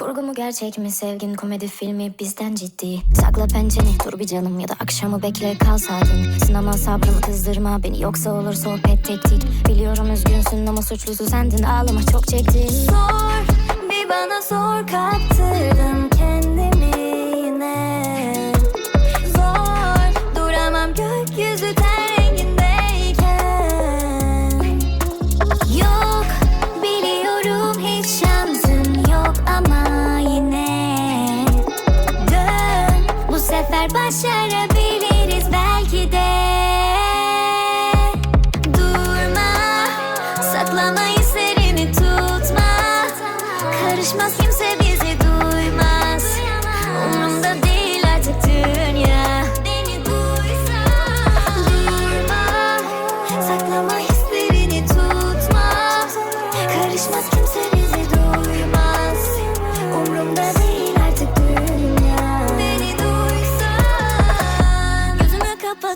Kurgu mu gerçek mi sevgin komedi filmi bizden ciddi? Sakla pençeni dur bir canım ya da akşamı bekle kal sakin. Sınama sabrımı kızdırma beni yoksa olur sohbet teknik Biliyorum üzgünsün ama suçlusu sendin ağlama çok çektin. Sor bir bana sor kattın pasa?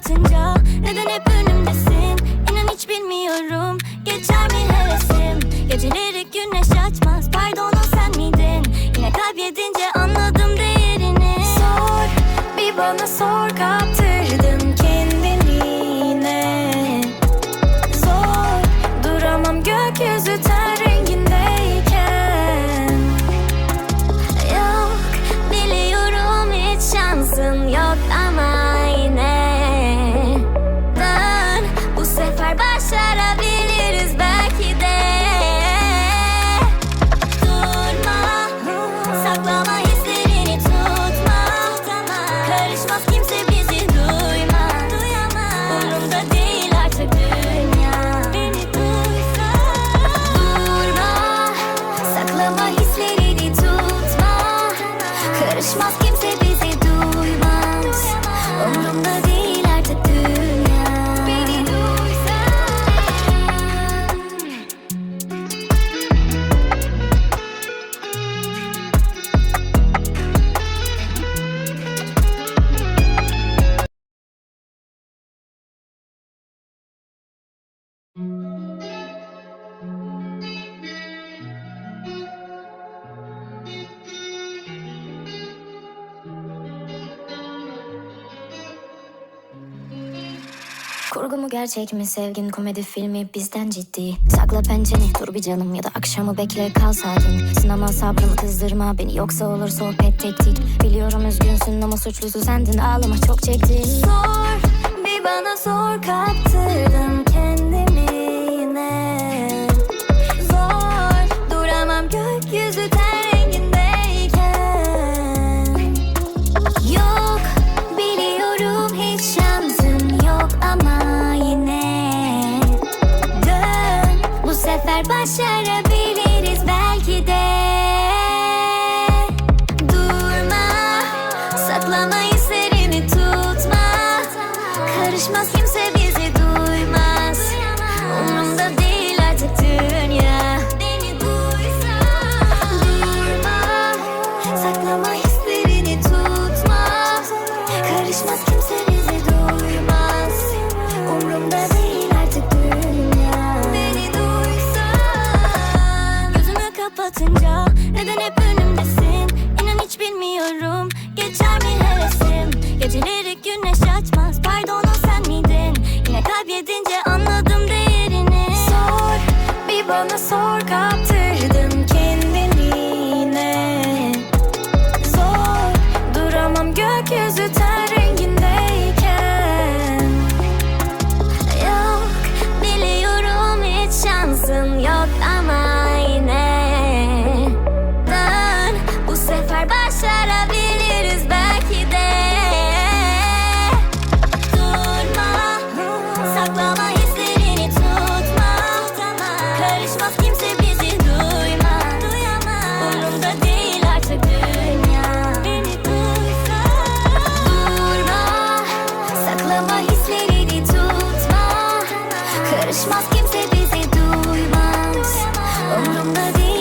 skeletons. Kurgu mu gerçek mi sevgin komedi filmi bizden ciddi? Sakla pençeni dur bir canım ya da akşamı bekle kal sakin. Sınama sabrımı kızdırma beni yoksa olur sohbet teknik Biliyorum üzgünsün ama suçlusu sendin ağlama çok çektin. Sor bir bana sor kaptırdım kendimi. আমার বাসার Kimse bizi duymaz Umurumda değil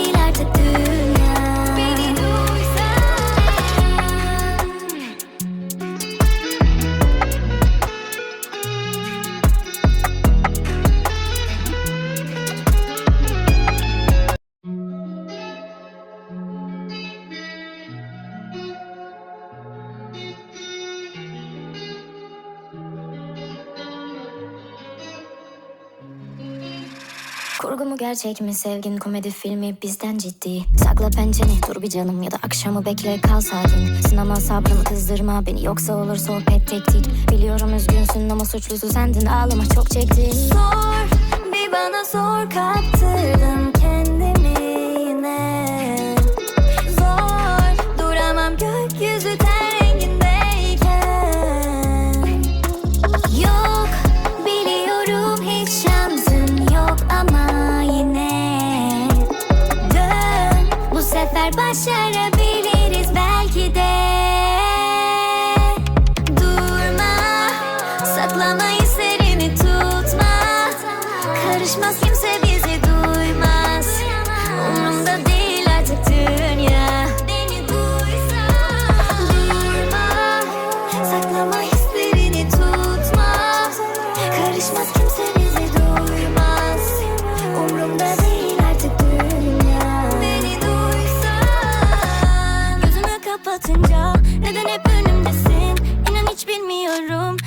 Kurgu mu gerçek mi sevgin komedi filmi bizden ciddi? Sakla pençeni dur bir canım ya da akşamı bekle kal sakin. Sınama sabrımı kızdırma beni yoksa olur sohbet tektik Biliyorum üzgünsün ama suçlusu sendin ağlama çok çektin. Sor bir bana sor kaptırdım kendimi başarı Neden hep önümdesin? İnan hiç bilmiyorum